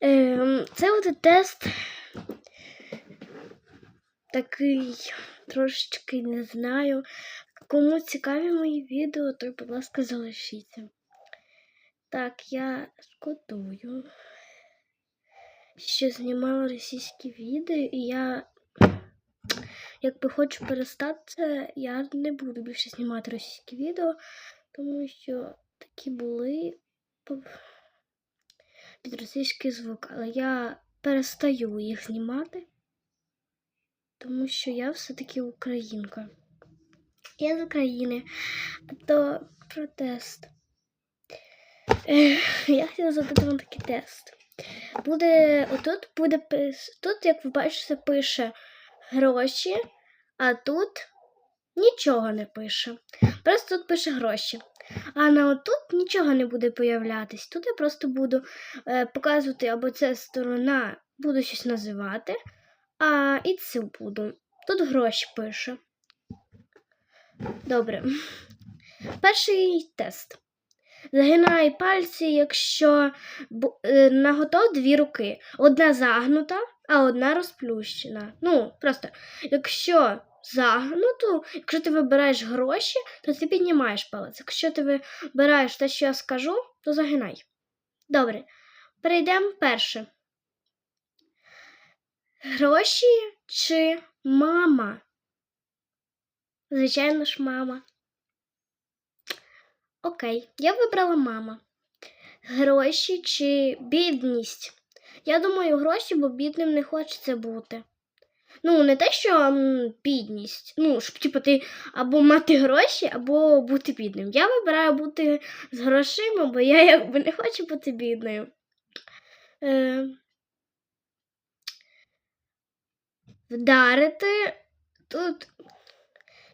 Ем, Це буде тест такий трошечки не знаю. Кому цікаві мої відео, то, будь ласка, залишіться. Так, я шкодую, що знімала російські відео, і я, якби хочу перестати це, я не буду більше знімати російські відео, тому що такі були під російський звук, але я перестаю їх знімати, тому що я все-таки українка. Я з України, а то протест. Ех, Я хотіла задати вам такий тест. Буде, отут буде тут, як ви бачите, пише гроші, а тут нічого не пише. Просто тут пише гроші. А на отут нічого не буде появлятись. Тут я просто буду е, показувати або це сторона, буду щось називати, а і цю буду. Тут гроші пише. Добре. Перший тест. Загинай пальці, якщо е, наготов дві руки. Одна загнута, а одна розплющена. Ну, просто, якщо загнуту, якщо ти вибираєш гроші, то ти піднімаєш палець. Якщо ти вибираєш те, що я скажу, то загинай. Добре. Перейдемо перше. Гроші чи мама? Звичайно ж, мама. Окей, я вибрала мама. Гроші чи бідність? Я думаю, гроші, бо бідним не хочеться бути. Ну, не те, що бідність. Ну, щоб типу, ти або мати гроші, або бути бідним. Я вибираю бути з грошима, бо я якби не хочу бути бідною. Е, вдарити тут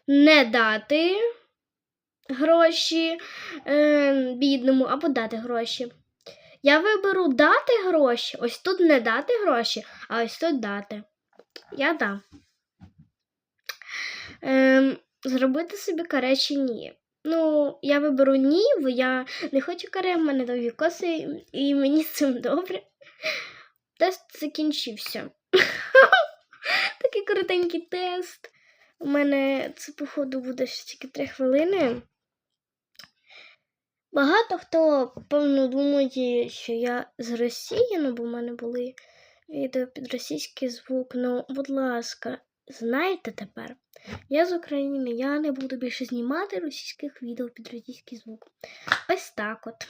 не дати гроші е, бідному або дати гроші. Я виберу дати гроші. Ось тут не дати гроші, а ось тут дати. Я дам. Ем, зробити собі каре чи ні. Ну, я виберу ні, бо я не хочу каре, в мене довгі коси, і мені з цим добре. Тест закінчився. Такий коротенький тест. У мене це, походу, буде ще тільки 3 хвилини. Багато хто, певно, думає, що я з Росії, ну, бо в мене були відео під російський звук. Ну, будь ласка, знаєте тепер, я з України, я не буду більше знімати російських відео під російський звук. Ось так от.